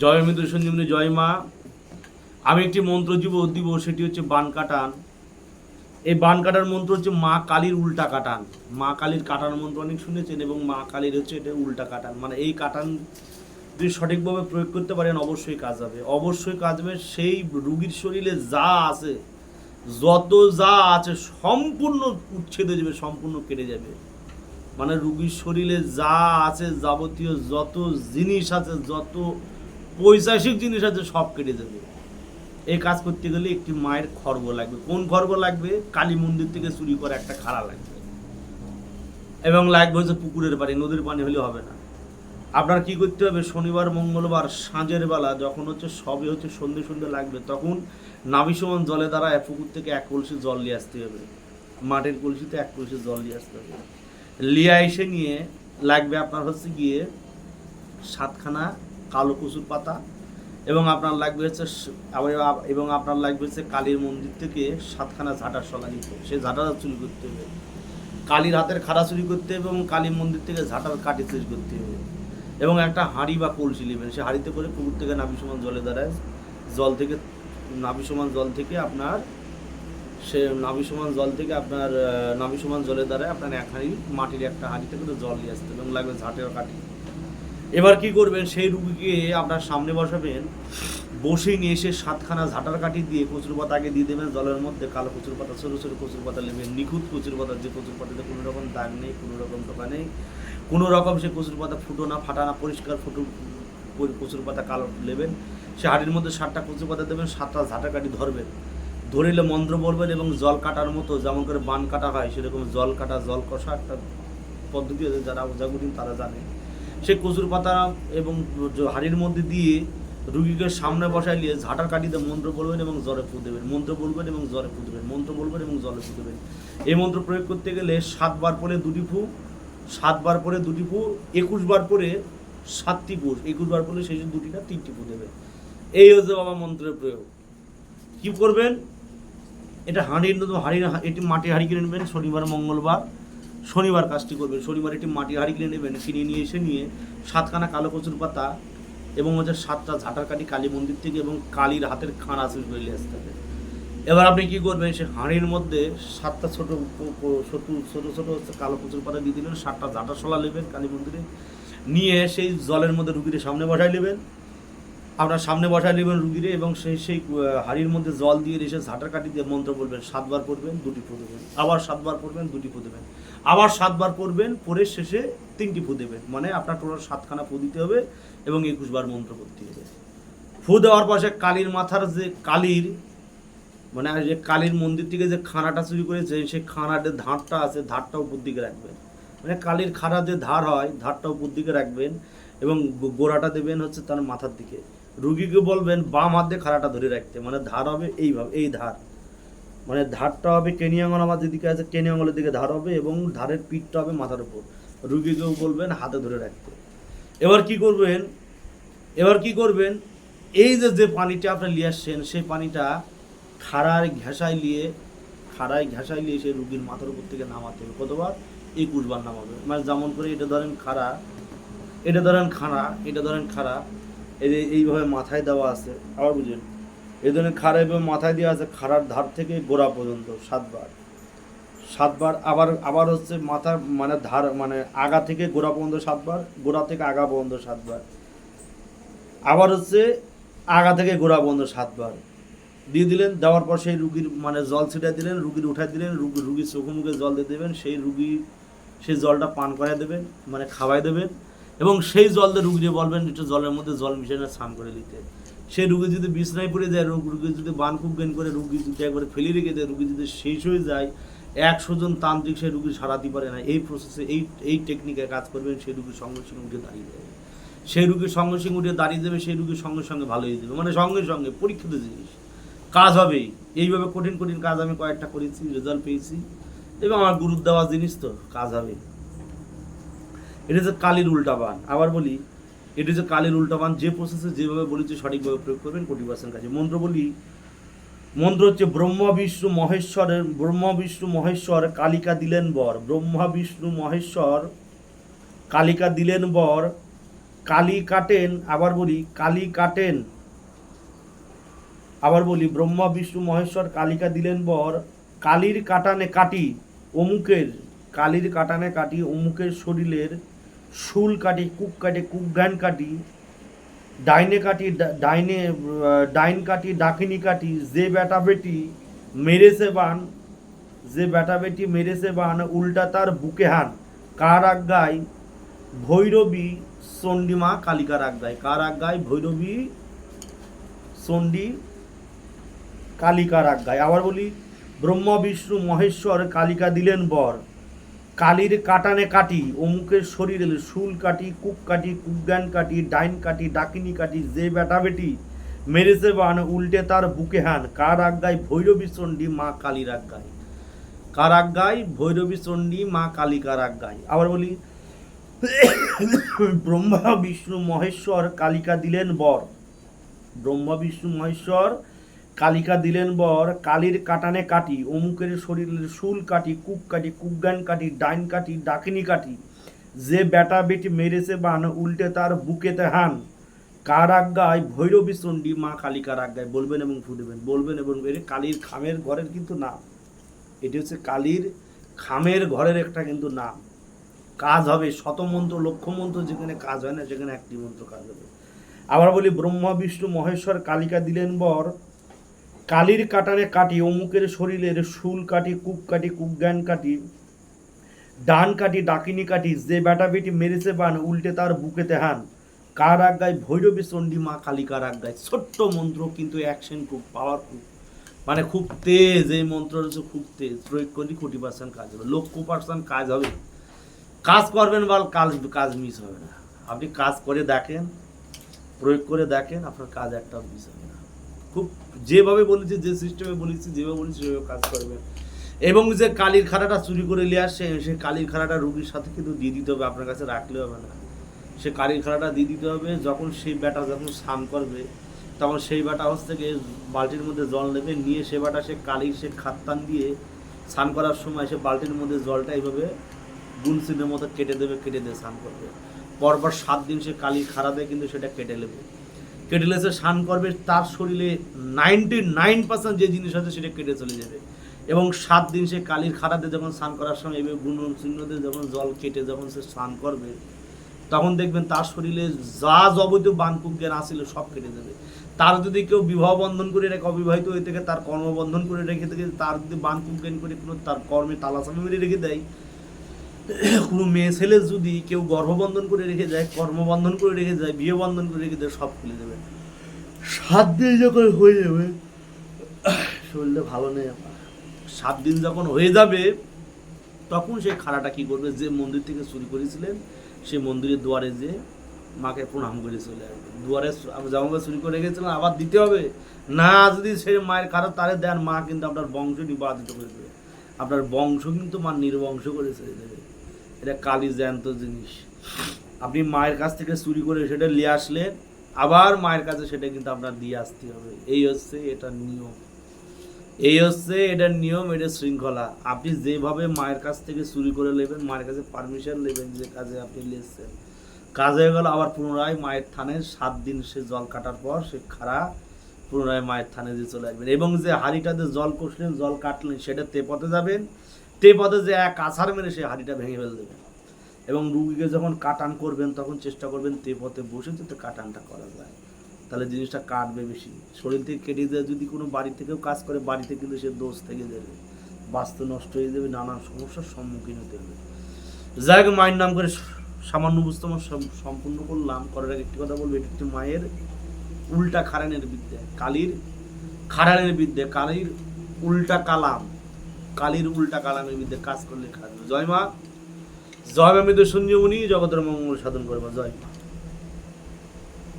জয় মৃত্যু সঞ্জীবনী, জয় মা। আমি একটি মন্ত্র জীব দিব, সেটি হচ্ছে বান কাটান। এই বান কাটার মন্ত্র হচ্ছে মা কালীর উল্টা কাটান। মা কালীর কাটান মন্ত্র অনেক শুনেছেন এবং মা কালীর হচ্ছে এটা উল্টা কাটান। মানে এই কাটান যদি সঠিকভাবে প্রয়োগ করতে পারেন, অবশ্যই কাজ হবে। অবশ্যই কাজ হবে, সেই রুগীর শরীরে যা আছে, যত যা আছে, সম্পূর্ণ উচ্ছেদ হয়ে যাবে, সম্পূর্ণ কেটে যাবে। মানে রুগীর শরীরে যা আছে যাবতীয় যত জিনিস আছে, যত পৈশাসিক জিনিস আছে, সব কেটে যাবে এই কাজ করতে গেলে একটি মায়ের খর্ব লাগবে। কোন খর্ব লাগবে? কালী মন্দির থেকে চুরি করে একটা খাড়া লাগবে। এবং লাগবে হচ্ছে পুকুরের পানি, নদীর পানি হলে হবে না। আপনার কি করতে হবে? শনিবার, মঙ্গলবার সাঁঝের বেলা যখন হচ্ছে সবে হচ্ছে সন্ধে সন্ধে লাগবে, তখন নাভি সমান জলে দ্বারা পুকুর থেকে এক কলসি জল নিয়ে আসতে হবে। মাটির কলসিতে এক কলসি জল নিয়ে আসতে হবে। লিয়া এসে নিয়ে লাগবে আপনার হচ্ছে গিয়ে সাতখানা কালো কচুর পাতা, এবং আপনার লাগবে হচ্ছে এবং আপনার লাগবে হচ্ছে কালীর মন্দির থেকে সাতখানা ঝাঁটার সলা নিতে। সেই ঝাঁটাটা চুরি করতে হবে। কালীর হাতের খাড়া চুরি করতে হবে এবং কালী মন্দির থেকে ঝাঁটার কাটি চুরি করতে হবে। এবং একটা হাঁড়ি বা কলসি নেবেন। সে হাঁড়িতে করে পুকুর থেকে নাভি সমান জলে দাঁড়ায়। জল থেকে, নাভি সমান জল থেকে আপনার সে নাভি সমান জল থেকে আপনার নাভি সমান জলে দ্বারায় আপনার এক হাঁড়ি মাটির একটা হাঁড়িতে করে জল নিয়ে আসতে এবং লাগবে ঝাঁটের কাঠি। এবার কি করবেন? সেই রুগীকে আপনার সামনে বসাবেন। বসে নিয়ে এসে সাতখানা ঝাঁটার কাঠি দিয়ে কচুর পাতা আগে দিয়ে দেবেন। জলের মধ্যে কালো কচুর পাতা ছোটো ছোটো কচুর পাতা নেবেন। নিখুঁত কচুর পাতা, যে কচুর পাতাতে কোনো রকম দাগ নেই, কোনো রকম টোকা নেই। কোনো রকম সে কচুর পাতা ফুটো না, ফাটা না, পরিষ্কার ফুটো কচুর পাতা কালো নেবেন। সে হাড়ির মধ্যে সাতটা কচুর পাতা দেবেন, সাতটা ঝাঁটা কাঠি ধরবেন। ধরিলে মন্ত্র বলবেন এবং জল কাটার মতো যেমন করে বান কাটা হয়, সেরকম জল কাটা, জল কষা একটা পদ্ধতি আছে, যারা ওজাগুদিন তারা জানে। সে কচুর পাতা এবং হাঁড়ির মধ্যে দিয়ে রুগীকে সামনে নিয়ে ঝাঁটার কাটিতে মন্ত্র বলবেন এবং জ্বরে ফু দেবেন। মন্ত্র বলবেন এবং জ্বরে ফু দেবেন। মন্ত্র বলবেন এবং জলে ফু দেবেন। এই মন্ত্র প্রয়োগ করতে গেলে সাতবার পরে দুটি ফু, সাতবার পরে দুটি ফু একুশ বার পরে সাতটি ফু একুশ বার পরে শেষে দুটি না তিনটি ফু দেবে। এই হচ্ছে বাবা মন্ত্রের প্রয়োগ। কি করবেন? এটা হাঁড়ির হাঁড়ি এটি মাটি হাঁড়ি কিনে নেবেন, শনিবার, মঙ্গলবার। শনিবার কাজটি করবেন। শনিবার একটি মাটি হাঁড়ি কিনে নেবেন, কিনে নিয়ে এসে নিয়ে সাতখানা কালো কচুর পাতা এবং হচ্ছে সাতটা ঝাঁটার কাঠি কালী মন্দির থেকে এবং কালীর হাতের খাঁড়া করে নিয়ে আসতে হবে এবার আপনি কি করবেন, সে হাঁড়ির মধ্যে সাতটা ছোটো ছোট ছোট, ছোটো হচ্ছে কালো কচুর পাতা দিয়ে দিলেন, সাতটা ঝাঁটা শোলা নেবেন কালী মন্দিরে। নিয়ে সেই জলের মধ্যে রুগীর সামনে বসাই নেবেন। আপনার সামনে বসায় নেবেন রুগীরে এবং সেই সেই হাঁড়ির মধ্যে জল দিয়ে এসে ঝাঁটার কাটি দিয়ে মন্ত্র বলবেন, সাতবার পড়বেন, দুটি ফু দেবেন। আবার সাতবার পড়বেন, দুটি ফু দেবেন। আবার সাতবার পড়বেন পরে শেষে তিনটি ফু দেবেন। মানে আপনার টোটাল সাতখানা ফু দিতে হবে এবং একুশবার মন্ত্র করতে হবে। ফু দেওয়ার পাশে কালীর মাথার যে কালীর মানে যে কালীর মন্দির থেকে যে খানাটা চুরি করেছে সেই খানার যে ধারটা আছে, ধারটা উপর দিকে রাখবেন। মানে কালীর খাড়া যে ধার হয়, ধারটা উপর দিকে রাখবেন এবং গোড়াটা দেবেন হচ্ছে তার মাথার দিকে। রুগীকে বলবেন, বাম হাত খাড়াটা ধরে রাখতে। মানে ধার হবে এইভাবে, এই ধার। মানে ধারটা হবে কেনি আঙুল আমার যেদিকে আছে, কেনি আঙুলের দিকে ধার হবে এবং ধারের পিঠটা হবে মাথার উপর। রুগীকেও বলবেন, হাতে ধরে রাখতে। এবার কি করবেন? এবার কি করবেন? এই যে যে পানিটা আপনি নিয়ে আসছেন, সেই পানিটা খাড়ায় ঘেঁষায় নিয়ে, খাড়ায় ঘেঁষায় নিয়ে সেই রুগীর মাথার উপর থেকে নামাতে হবে। কতবার? একুশ বার নামাবে। মানে যেমন করে এটা ধরেন খাড়া, এটা ধরেন খাড়া, এটা ধরেন খাড়া। এই এইভাবে মাথায় দেওয়া আছে, আবার বুঝেন। এই ধরনের খাড়া এইভাবে মাথায় দেওয়া আছে, খাড়ার ধার থেকে গোড়া পর্যন্ত, সাতবার। সাতবার, আবার আবার হচ্ছে মাথার মানে ধার মানে আগা থেকে গোড়া পর্যন্ত সাতবার, গোড়া থেকে আগা পর্যন্ত সাতবার। আবার হচ্ছে আগা থেকে গোড়া পর্যন্ত সাতবার। দিয়ে দিলেন, দেওয়ার পর সেই রুগীর মানে জল ছিটাই দিলেন, রুগীর উঠাই দিলেন, রুগী, রুগীর চোখে মুখে জল দিয়ে দেবেন, সেই রুগী, সেই জলটা পান করাই দেবেন মানে খাওয়াই দেবেন। এবং সেই জল দিয়ে রুগীকে বলবেন, একটু জলের মধ্যে জল মিশিয়ে স্নান করে দিতে সেই রুগী যদি বিছনায় পড়ে যায়, রোগ রুগী যদি বান খুব জ্ঞান করে, রুগী যদি একবারে ফেলে রেখে দেয়, রুগী যদি শেষ হয়ে যায়, একশো জন তান্ত্রিক সেই রুগী সারাতে পারে না। এই প্রসেসে এই এই টেকনিকে কাজ করবেন, সেই রুগীর সঙ্গে সঙ্গে উঠে দাঁড়িয়ে যাবে। সেই রুগীর সঙ্গে সঙ্গে উঠে দাঁড়িয়ে দেবে সেই রুগীর সঙ্গে সঙ্গে ভালো হয়ে যাবে। মানে সঙ্গে সঙ্গে, পরীক্ষিত জিনিস। কাজ হবেই। এইভাবে কঠিন কঠিন কাজ আমি কয়েকটা করেছি রেজাল্ট পেয়েছি। এবং আমার গুরুর দেওয়া জিনিস তো, কাজ হবে এটা হচ্ছে কালির উল্টাবান আবার বলি এটা হচ্ছে কালির উল্টাবান যে প্রসেসে যেভাবে বলেছি সঠিকভাবে প্রয়োগ করবেন কোটি পার্সেন্ট কাছে মন্ত্র বলি, মন্ত্র হচ্ছে ব্রহ্মা, বিষ্ণু, মহেশ্বরের, ব্রহ্মা, বিষ্ণু, মহেশ্বর, কালিকা দিলেন বর। ব্রহ্মা, বিষ্ণু, মহেশ্বর, কালিকা দিলেন বর। কালি কাটেন, আবার বলি, কালি কাটেন। আবার বলি, ব্রহ্মা, বিষ্ণু, মহেশ্বর, কালিকা দিলেন বর। কালির কাটানে কাটি, অমুকের, কালির কাটানে কাটি অমুকের শরীরের শুল কাটি, কুক কাটে, কুক গান কাটি, ডাইনে কাটি ডাইনে ডাইন কাটি, ডাকিনি কাটি, যে বেটা বেটি মেরেছে বান, যে বেটা বেটি মেরেছে বান, উল্টা তার বুকে হান। কার আজ্ঞায়? ভৈরবী চণ্ডীমা কালিকার আজ্ঞায়। কার আজ্ঞায়? ভৈরবী চণ্ডী কালিকার আজ্ঞায়। আবার বলি ব্রহ্ম বিষ্ণু মহেশ্বর কালিকা দিলেন বর। কালির কাটানে কাটি, অমুকের শরীরে শুল কাটি কুক কাটি কুজ্ঞান কাটি, ডাইন কাটি, ডাকিনি কাটি, যে বেটা বেটি মেরেছে বান, উল্টে তার বুকে হান কার আজ্ঞায় ভৈরবী চণ্ডী, মা কালীর আজ্ঞায়? কার আজ্ঞায় ভৈরবী চণ্ডী, মা কালিকার আজ্ঞায়? আবার বলি, ব্রহ্মা, বিষ্ণু, মহেশ্বর, কালিকা দিলেন বর। ব্রহ্মা, বিষ্ণু, মহেশ্বর কালিকা দিলেন বর, কালির কাটানে কাটি, অমুকের শরীরের শুল কাটি কুক কাটি কুজ্ঞান কাটি, ডাইন কাটি, ডাকিনি কাটি। যে বেটা বেটি মেরেছে বান, উল্টে তার বুকেতে হান। কার আজ্ঞায়? ভৈরবী চণ্ডী মা কালিকার আজ্ঞায়। বলবেন এবং ফুটবেন বলবেন এবং এর কালির খামের ঘরের কিন্তু নাম। এটি হচ্ছে কালির খামের ঘরের একটা কিন্তু নাম। কাজ হবে শতমন্ত্র লক্ষ মন্ত্র যেখানে কাজ হয় না সেখানে একটি মন্ত্র কাজ হবে। আবার বলি, ব্রহ্মা, বিষ্ণু, মহেশ্বর, কালিকা দিলেন বর কালির কাটারে কাটি, অমুকের শরীরের শুল কাটি কুক কাটি কুজ্ঞান কাটি, ডান কাটি, ডাকিনি কাটি, যে বেটা বেটি মেরেছে বান, উল্টে তার বুকেতে হান। কার আজ্ঞায় ভৈরবী চণ্ডী মা কালিকার আজ্ঞায় ছোট্ট মন্ত্র, কিন্তু অ্যাকশন খুব পাওয়ারফুল মানে খুব তেজ, এই মন্ত্র হচ্ছে খুব তেজ। প্রয়োগ করলে কোটি পার্সেন্ট কাজ হবে। লক্ষ পার্সেন্ট কাজ হবে। কাজ করবেন বল, কাজ কাজ মিস হবে না। আপনি কাজ করে দেখেন, প্রয়োগ করে দেখেন, আপনার কাজ একটা মিস হবে না। খুব যেভাবে বলেছি, যে সিস্টেমে বলেছি, যেভাবে বলেছি, সেভাবে কাজ করবে। এবং যে কালির খাড়াটা চুরি করে নিয়ে আসছে, সেই কালির খাড়াটা রুগীর সাথে কিন্তু দিয়ে দিতে হবে, আপনার কাছে রাখলে হবে না। সে কালির খাড়াটা দিয়ে দিতে হবে, যখন সেই ব্যাটা যখন স্নান করবে, তখন সেই ব্যাটা হচ্ছে থেকে বালতির মধ্যে জল নেবে, নিয়ে সে ব্যাটা সে কালির সে খাত্তান দিয়ে স্নান করার সময় সে বালতির মধ্যে জলটা এইভাবে গুনসিনের মতো কেটে দেবে, কেটে দিয়ে স্নান করবে। পরপর সাত দিন সে কালির খাড়া দিয়ে কিন্তু সেটা কেটে নেবে। কেটে লেসে স্নান করবে, তার শরীরে নাইনটি নাইন পার্সেন্ট যে জিনিস আছে সেটা কেটে চলে যাবে। এবং সাত দিন সে কালির খাড়াতে যখন স্নান করার সময় এভাবে গুণ চিহ্ন দিয়ে যখন জল কেটে যখন সে স্নান করবে, তখন দেখবেন তার শরীরে যা যাবতীয় বানকুক জ্ঞান আসছিল সব কেটে যাবে। তার যদি কেউ বিবাহ বন্ধন করে রেখে, অবিবাহিত হয়ে থেকে তার কর্মবন্ধন করে রেখে থেকে তার যদি বানকুক জ্ঞান করে কোনো তার কর্মে তালাসামি মেরে রেখে দেয়, কোনো মেয়ে ছেলে যদি কেউ গর্ভবন্ধন করে রেখে যায় কর্মবন্ধন করে রেখে যায়, বিয়ে বন্ধন করে রেখে দেয়, সব খুলে দেবে। সাত দিন যখন হয়ে যাবে শরীরটা ভালো নেই আমার। সাত দিন যখন হয়ে যাবে, তখন সেই খাড়াটা কি করবে? যে মন্দির থেকে চুরি করেছিলেন, সে মন্দিরের দুয়ারে যে মাকে প্রণাম করে চলে আসবে। দুয়ারে জামাকে চুরি করে গেছিলেন আবার দিতে হবে? না, যদি সে মায়ের খারাপ তারে দেন, মা কিন্তু আপনার বংশ নিবাদিত করে দেবে। আপনার বংশ কিন্তু মা নির্বংশ করে ছেড়ে দেবে। এটা কালি জ্যান্ত জিনিস। আপনি মায়ের কাছ থেকে চুরি করে সেটা নিয়ে আসলেন আবার মায়ের কাছে সেটা কিন্তু আপনার দিয়ে আসতে হবে। এই হচ্ছে এটার নিয়ম। এই হচ্ছে এটার নিয়ম, এটা শৃঙ্খলা। আপনি যেভাবে মায়ের কাছ থেকে চুরি করে নেবেন, মায়ের কাছে পারমিশন নেবেন যে কাজে আপনি নিয়েছেন কাজ হয়ে গেল, আবার পুনরায় মায়ের থানে সাত দিন সে জল কাটার পর সে খাড়া পুনরায় মায়ের থানে দিয়ে চলে আসবেন। এবং যে হাঁড়িটাতে জল কষলেন, জল কাটলেন, সেটা তেপথে যাবেন। তেপথে যে এক আছাড় মেরে সে হাঁড়িটা ভেঙে ফেলে দেবেন। এবং রুগীকে যখন কাটান করবেন, তখন চেষ্টা করবেন তে পথে বসে যাতে কাটানটা করা যায়। তাহলে জিনিসটা কাটবে বেশি। শরীর থেকে কেটে যায় যদি কোনো বাড়ি থেকেও কাজ করে, বাড়িতে কিন্তু সে দোষ থেকে যাবে। বাস্তু নষ্ট হয়ে যাবে, নানান সমস্যার সম্মুখীন হতে হবে। যাই হোক, মায়ের নাম করে সামান্য বুঝতে আমার সম্পূর্ণ করলাম। করার আগে একটি কথা বলব, এটি একটি মায়ের উল্টা খারানের বিদ্যে। কালির খারানের বিদ্যে। কালির উল্টা কালাম। কালির উল্টা কালামের বিদ্যে কাজ করলে হবে। জয় মা। জয় মা মৃদু সঞ্জীবনী জগতের মঙ্গল সাধন করবা জয়।